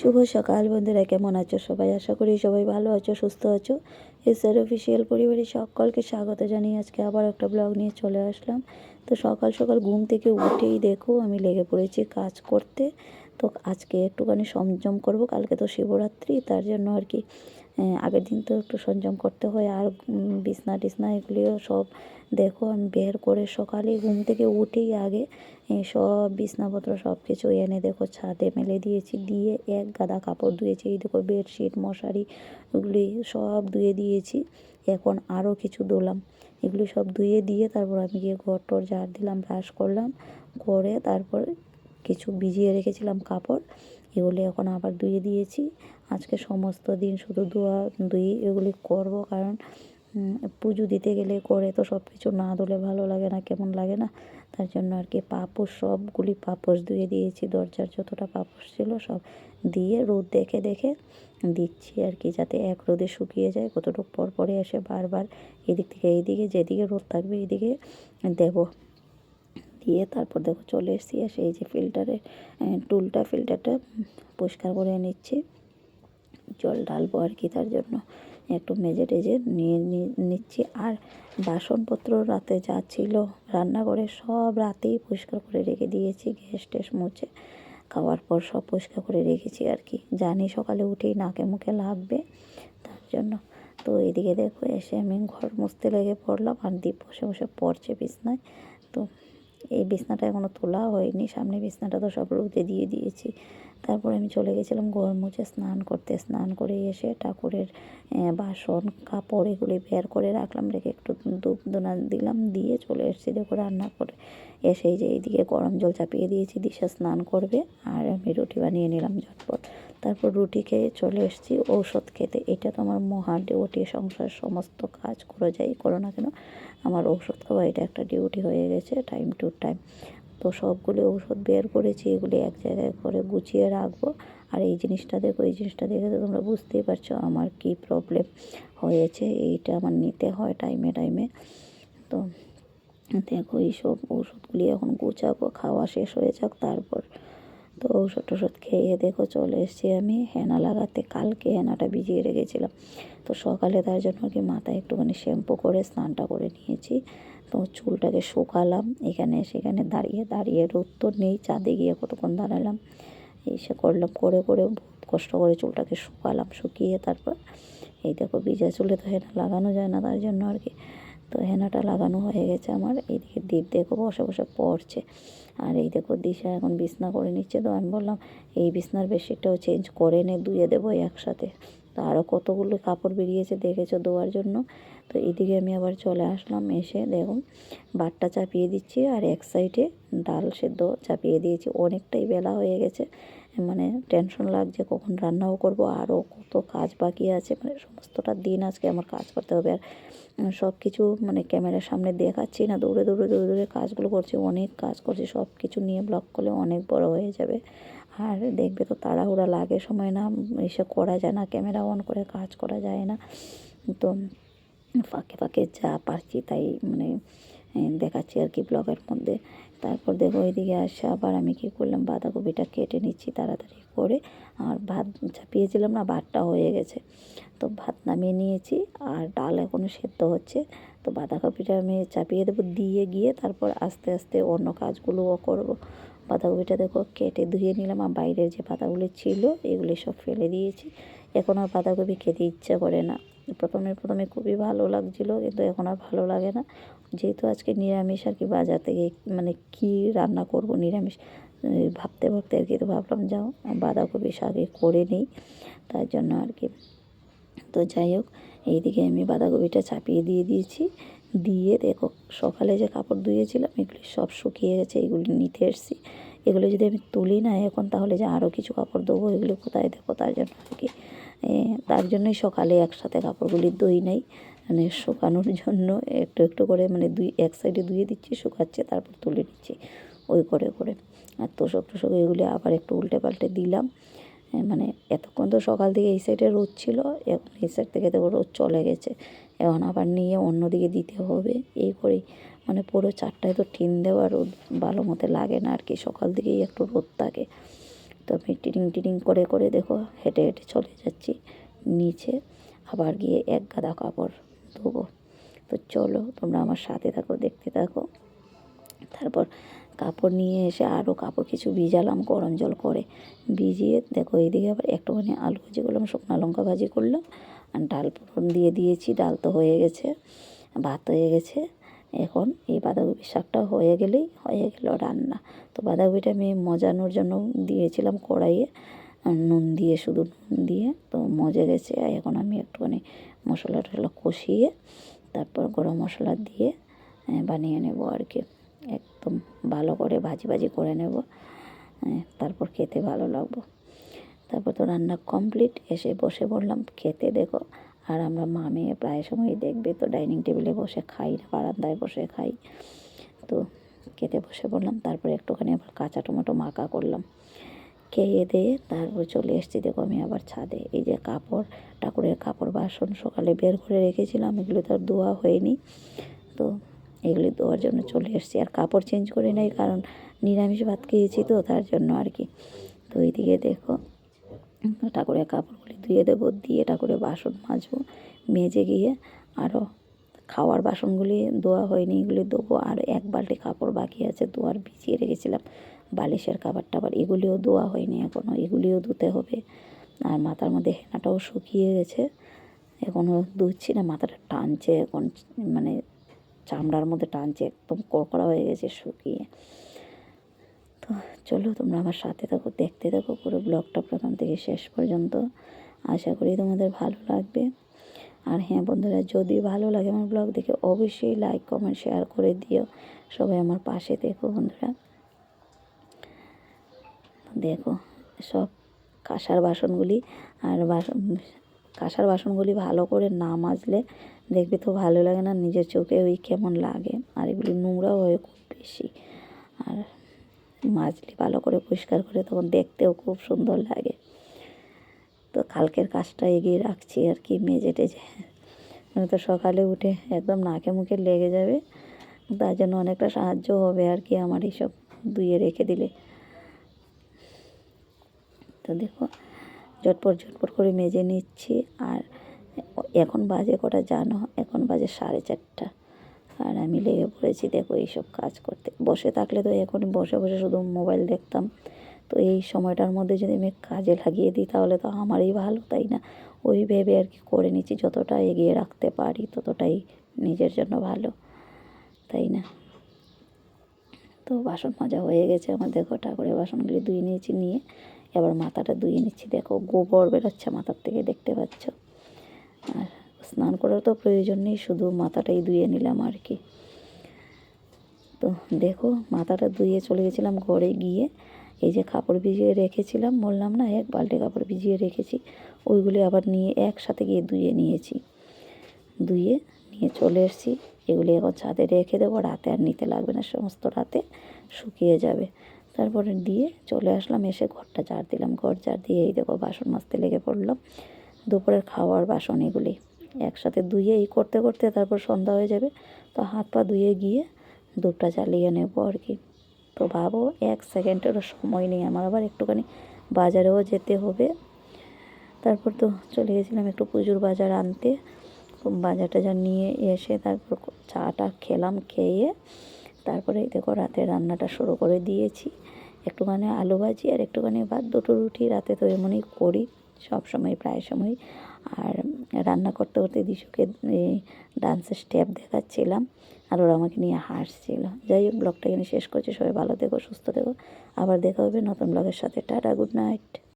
শুভ সকাল বন্ধুরা, কেমন আছো সবাই? আশা করি সবাই ভালো আছো, সুস্থ আছো। এসআর অফিসিয়াল পরিবারের সকলকে স্বাগত জানিয়ে আজকে আবার একটা ব্লগ নিয়ে চলে আসলাম। তো সকাল সকাল ঘুম থেকে উঠেই দেখো আমি লেগে পড়েছি কাজ করতে। তো আজকে একটুখানি সংযম করব, কালকে তো শিবরাত্রি, তার জন্য আর কি আগের দিন তো একটু সংযম করতে হয় আর বিছনা টিছনা এগুলিও সব দেখো আমি বের করে সকালে ঘুম থেকে উঠেই আগে সব বিছনাপত্র সব কিছু এনে দেখো ছাদে মেলে দিয়েছি, দিয়ে এক গাদা কাপড় ধুয়েছি, এই দেখো বেডশিট, মশারি এগুলি সব ধুয়ে দিয়েছি, এখন আরও কিছু দোলাম এগুলি সব ধুয়ে দিয়ে তারপর আমি গিয়ে ঘর টর ঝাড় দিলাম, ব্রাশ করলাম, করে তারপর কিছু ভিজিয়ে রেখেছিলাম কাপড় এগুলি এখন আবার ধুয়ে দিয়েছি। আজকে সমস্ত দিন শুধু ধোয়া ধুই এগুলি করব কারণ পুজো দিতে গেলে করে তো সব কিছু না ধুলে ভালো লাগে না, কেমন লাগে না? তার জন্য আর কি পাপোশ, সবগুলি পাপোশ ধুয়ে দিয়েছি। দরজার যতটা পাপোশ ছিল সব দিয়ে রোদ দেখে দেখে দিচ্ছি আর কি, যাতে এক রোদে শুকিয়ে যায়। কতটুকু পর পরে এসে বারবার এদিক থেকে এইদিকে, যেদিকে রোদ থাকবে এইদিকে দেব। দিয়ে তারপর দেখো চলে এসেছি এসে এই যে ফিল্টারে টুলটা ফিল্টারটা পরিষ্কার করে নিচ্ছি। জল ঢালবো আর কি তার জন্য। একটু মেজে টেজে নিয়ে নিচ্ছি। আর বাসনপত্র রাতে যা ছিল রান্নাঘরে সব রাতেই পরিষ্কার করে রেখে দিয়েছি, গ্যাস ট্যাস মুছে। খাওয়ার পর সব পরিষ্কার করে রেখেছি আর কি। জানি সকালে উঠেই নাকে মুখে লাগবে তার জন্য। তো এদিকে দেখো এসে আমি ঘর মুছতে লেগে পড়লাম, আর দীপ বসে বসে পড়ছে বিছনায়। তো এই বিছনাটা এখনও তোলা হয়নি সামনে বিছনাটা তো সব রোদে দিয়ে দিয়েছি। তারপরে আমি চলে গেছিলাম ঘর মুছে স্নান করতে। স্নান করে এসে ঠাকুরের বাসন, কাপড় এগুলি বের করে রাখলাম, রেখে একটু ধূপ দোনা দিলাম, দিয়ে চলে এসেছি দেখো রান্না করে। এসেই যে এইদিকে গরম জল চাপিয়ে দিয়েছি, দিশা স্নান করবে আর আমি রুটি বানিয়ে নিলাম ঝটপট। তারপর রুটি খেয়ে চলে এসেছি ঔষধ খেতে। এটা তো আমার মহা ডিউটি সংসার সমস্ত কাজ করে যাই করো না কেন, আমার ঔষধ খাওয়া, এটা একটা ডিউটি হয়ে গেছে, টাইম টু টাইম। তো সবগুলি ঔষধ বের করেছি, এগুলি এক জায়গায় করে গুছিয়ে রাখব। আর এই জিনিসটা দেখো, এই জিনিসটা দেখে তো তোমরা বুঝতেই পারছ আমার কি প্রবলেম হয়েছে, এইটা আমার নিতে হয় টাইমে টাইমে তো দেখো এইসব ওষুধগুলি এখন গুছাবো, খাওয়া শেষ হয়ে যাক তারপর। তো ওষুধ টষুধ খেয়ে দেখো চলে এসেছি আমি, হেনা লাগাতে, কালকে হেনাটা ভিজিয়ে রেখেছিলাম। তো সকালে তার জন্য কি মাথায় একটুখানি শ্যাম্পু করে, স্নানটা করে নিয়েছি। তো চুলটাকে শুকালাম, এখানে সেখানে দাঁড়িয়ে দাঁড়িয়ে রোদ তো নেই, চাঁদে গিয়ে কতক্ষণ দাঁড়ালাম, এসে করলাম, করে করে কষ্ট করে চুলটাকে শুকালাম, শুকিয়ে তারপর এই দেখো ভিজা চুলে তো হেনা লাগানো যায় না তার জন্য আর কি, তো হেনাটা লাগানো হয়ে গেছে আমার এইদিকে দ্বীপ দেখো বসে বসে পড়ছে, আর এই দেখো দিশা এখন বিছনা করে নিচ্ছে, তো আমি বললাম এই বিছনার বেডশিটটাও চেঞ্জ করে নে, ধুয়ে দেবো একসাথে, তো আরও কতগুলো কাপড় বেরিয়েছে দেখেছ ধোয়ার জন্য তো এদিকে আমি আবার চলে আসলাম এসে দেখুন বাটটা চাপিয়ে দিচ্ছি আর এক সাইডে ডাল সেদ্ধ চাপিয়ে দিয়েছি। অনেকটাই বেলা হয়ে গেছে মানে টেনশন লাগছে কখন রান্নাও করব, আরও কত কাজ বাকি আছে মানে সমস্তটা দিন আজকে আমার কাজ করতে হবে। আর সব কিছু মানে ক্যামেরার সামনে দেখাচ্ছি না, দৌড়ে দৌড়ে দৌড়ে দৌড়ে কাজগুলো করছি, অনেক কাজ করছি সব কিছু নিয়ে ব্লগ করলে অনেক বড় হয়ে যাবে। আর দেখবে তো তাড়াহুড়া লাগে, সময় না এসে করা যায় না, ক্যামেরা অন করে কাজ করা যায় না। তো ফাঁকে ফাঁকে যা পারছি তাই মানে দেখাচ্ছি আর কি ব্লগের মধ্যে। তারপর দেখো ওইদিকে আসে আবার আমি কি করলাম, বাঁধাকপিটা কেটে নিচ্ছি তাড়াতাড়ি করে। আর ভাত চাপিয়েছিলাম না, ভাতটা হয়ে গেছে। তো ভাত নামিয়ে নিয়েছি আর ডাল এখনও সেদ্ধ হচ্ছে। তো বাঁধাকপিটা আমি চাপিয়ে দেবো দিয়ে গিয়ে তারপর আস্তে আস্তে অন্য কাজগুলোও করব। বাঁধাকপিটা দেখো কেটে ধুয়ে নিলাম। আর বাইরের যে পাতাগুলি ছিল, এগুলি সব ফেলে দিয়েছি। এখন আর বাঁধাকপি খেতে ইচ্ছা করে না। প্রথমে প্রথমে খুবই ভালো লাগছিল, কিন্তু এখন আর ভালো লাগে না। যেহেতু আজকে নিরামিষ আর কি বাজার থেকে মানে কী রান্না করব নিরামিষ ভাবতে ভাবতে আর কি তো ভাবলাম, যাও, বাঁধাকপি শাকে করে নিই, তার জন্য আর কি। তো যাই হোক, এইদিকে আমি বাঁধাকপিটা চাপিয়ে দিয়ে দিয়েছি। দিয়ে দেখো, সকালে যে কাপড় ধুয়েছিলাম, এগুলি সব শুকিয়ে গেছে, এগুলি নিতে এসেছি। এগুলো যদি আমি তুলি না এখন, তাহলে যে আরও কিছু কাপড় দেবো এগুলো কোথায় দেবো তার জন্য আর কি। তার জন্যই সকালে একসাথে কাপড়গুলি দই নেই। মানে শুকানোর জন্য একটু একটু করে মানে দুই, এক সাইডে ধুয়ে দিচ্ছি, শুকাচ্ছে, তারপর তুলে নিচ্ছি ওই করে করে। আর তোষক, টোষক এগুলি আবার একটু উল্টে পাল্টে দিলাম মানে এতক্ষণ তো সকাল থেকে এই সাইডে রোদ ছিল, এখন এই সাইড থেকে তো রোদ চলে গেছে। এখন আবার নিয়ে অন্যদিকে দিতে হবে, এই করেই। মানে পুরো চারটায় তো টিন দেওয়া রোদ ভালো মতো লাগে না আর কি, সকাল দিকেই একটু রোদ থাকে। তো আমি টিডিং টিডিং করে করে দেখো হেঁটে হেঁটে চলে যাচ্ছি নিচে। আবার গিয়ে এক গাদা কাপড় ধোবো। তো চলো তোমরা আমার সাথে থাকো, দেখতে থাকো। তারপর কাপড় নিয়ে এসে আরও কাপড় কিছু ভিজালাম, গরম জল করে ভিজিয়ে। দেখো এইদিকে আবার একটুখানি আলু ভাজি করলাম, শুকনো লঙ্কা ভাজি করলাম। আর ডাল ফোড়ন দিয়ে দিয়েছি, ডাল তো হয়ে গেছে, ভাত হয়ে গেছে। এখন এই বাঁধাকপির শাকটা হয়ে গেলেই হয়ে গেল রান্না। তো বাঁধাকপিটা আমি মজানোর জন্য দিয়েছিলাম কড়াইয়ে নুন দিয়ে, শুধু নুন দিয়ে। তো মজে গেছে এখন আমি একটুখানি মশলা টশলা কষিয়ে, তারপর গরম মশলা দিয়ে বানিয়ে নেব আর কি। একদম ভালো করে ভাজি ভাজি করে নেব তারপর খেতে ভালো লাগবো। তারপর তো রান্না কমপ্লিট, এসে বসে পড়লাম। খেতে দেখো আর আমরা মা মেয়ে প্রায় সময় দেখবে, তো ডাইনিং টেবিলে বসে খাই না, বারান্দায় বসে খাই। তো খেতে বসে পড়লাম, তারপরে একটুখানি আবার কাঁচা টমেটো মাখা করলাম। খেয়ে দিয়ে তারপর চলে এসেছি, দেখো আমি আবার ছাদে। এই যে কাপড়, ঠাকুরের কাপড় বাসন সকালে বের করে রেখেছিলাম, এগুলো তো আর ধোয়া হয়নি। তো এগুলি ধোয়ার জন্য চলে এসেছি। আর কাপড় চেঞ্জ করে নেই, কারণ নিরামিষ ভাত খেয়েছি তো, তার জন্য আর কি। তো এইদিকে দেখো ঠাকুরের কাপড়গুলি ধুয়ে দেবো, দিয়ে ঠাকুরের বাসন মাজবো, মেজে গিয়ে আরও খাওয়ার বাসনগুলি ধোয়া হয়নি, এগুলি ধোবো, আর এক বালতি কাপড় বাকি আছে, ধোয়ার ভিজিয়ে রেখেছিলাম, বালিশের কাবার টাবার, এগুলিও ধোয়া হয়নি এখনও এগুলিও ধুতে হবে। আর মাথার মধ্যে হেনাটাও শুকিয়ে গেছে এখনও ধুচ্ছি না, মাথাটা টানছে এখন মানে চামড়ার মধ্যে টানছে, একদম কড়কড়া হয়ে গেছে শুকিয়ে। তো চলো তোমরা আমার সাথে থাকো, দেখতে থাকো পুরো ব্লগটা প্রথম থেকে শেষ পর্যন্ত। আশা করি তোমাদের ভালো লাগবে। আর হ্যাঁ বন্ধুরা, যদি ভালো লাগে আমার ব্লগ দেখে অবশ্যই লাইক কমেন্ট শেয়ার করে দিও। সবাই আমার পাশে দেখো বন্ধুরা। দেখো, সব কাঁসার বাসনগুলি আর বাসন কাঁসার বাসনগুলি ভালো করে না মাজলে দেখবে তো ভালো লাগে না, নিজের চোখে ওই কেমন লাগে। আর এগুলি নোংরাও হয় খুব বেশি। আর মাজলে ভালো করে পরিষ্কার করে তখন দেখতেও খুব সুন্দর লাগে। তো কালকের কাজটা এগিয়ে রাখছি আর কি মেজে টেজে তো সকালে উঠে একদম নাকে মুখে লেগে যাবে। তার জন্য অনেকটা সাহায্য হবে আর কি আমার এইসব ধুয়ে রেখে দিলে। তো দেখো, ঝটপট ঝটপট করে মেজে নিচ্ছি। আর এখন বাজে কটা জানো? এখন বাজে সাড়ে চারটা। আর আমি লেগে পড়েছি, দেখো এইসব কাজ করতে। বসে থাকলে তো এখন বসে বসে শুধু মোবাইল দেখতাম। তো এই সময়টার মধ্যে যদি আমি কাজে লাগিয়ে দিই, তাহলে তো আমারই ভালো, তাই না? ওই ভেবে আর কি করে নিচ্ছি, যতটা এগিয়ে রাখতে পারি, ততটাই নিজের জন্য ভালো, তাই না? তো বাসন মাজা হয়ে গেছে আমার, দেখো ঠাকুরের বাসনগুলি ধুয়ে নিয়েছি নিয়ে, এবার মাথাটা ধুয়ে নিচ্ছি। দেখো গোবর বেরোচ্ছে মাথার থেকে, দেখতে পাচ্ছ? আর স্নান করার তো প্রয়োজন নেই, শুধু মাথাটাই ধুয়ে নিলাম আর কি। তো দেখো, মাথাটা ধুয়ে চলে গেছিলাম ঘরে গিয়ে। এই যে কাপড় ভিজিয়ে রেখেছিলাম, বললাম না, এক বালতি কাপড় ভিজিয়ে রেখেছি, ওইগুলি আবার নিয়ে একসাথে গিয়ে ধুয়ে নিয়েছি। ধুয়ে নিয়ে চলে এসেছি, এগুলি এখন ছাদে রেখে দেবো, রাতে আর নিতে লাগবে না, সমস্ত রাতে শুকিয়ে যাবে। তারপরে দিয়ে চলে আসলাম, এসে ঘরটা ঝাড় দিলাম, ঘর ঝাড় দিয়ে এই দেখো বাসন মাজতে লেগে পড়লাম, দুপুরের খাওয়ার বাসন এগুলি। একসাথে ধুয়ে এই করতে করতে তারপর সন্ধ্যা হয়ে যাবে, তো হাত পা ধুয়ে গিয়ে ধূপটা চালিয়ে নেব আর কি। তো ভাবো এক সেকেন্ডেরও সময় নেই, আমার আবার একটুখানি বাজারেও যেতে হবে। তারপর তো চলে গেছিলাম একটু পুজোর বাজার আনতে বাজার টাজার নিয়ে এসে তারপর চাটা খেলাম, খেয়ে তারপরে দেখো রাতে রান্নাটা শুরু করে দিয়েছি। একটুখানি আলু ভাজি আর একটুখানি ভাত, দুটো রুটি রাতে তো এমনই করি, সব সময় প্রায় সময়। আর রান্না করতে করতে দিশুকে ডান্সের স্টেপ দেখাচ্ছিলাম আর ওরা আমাকে নিয়ে হাসছিল। যাই হোক ব্লগটা এখানে শেষ করছি। সবাই ভালো থেকো, সুস্থ থেকো। আবার দেখা হবে নতুন ব্লগের সাথে। Tata good night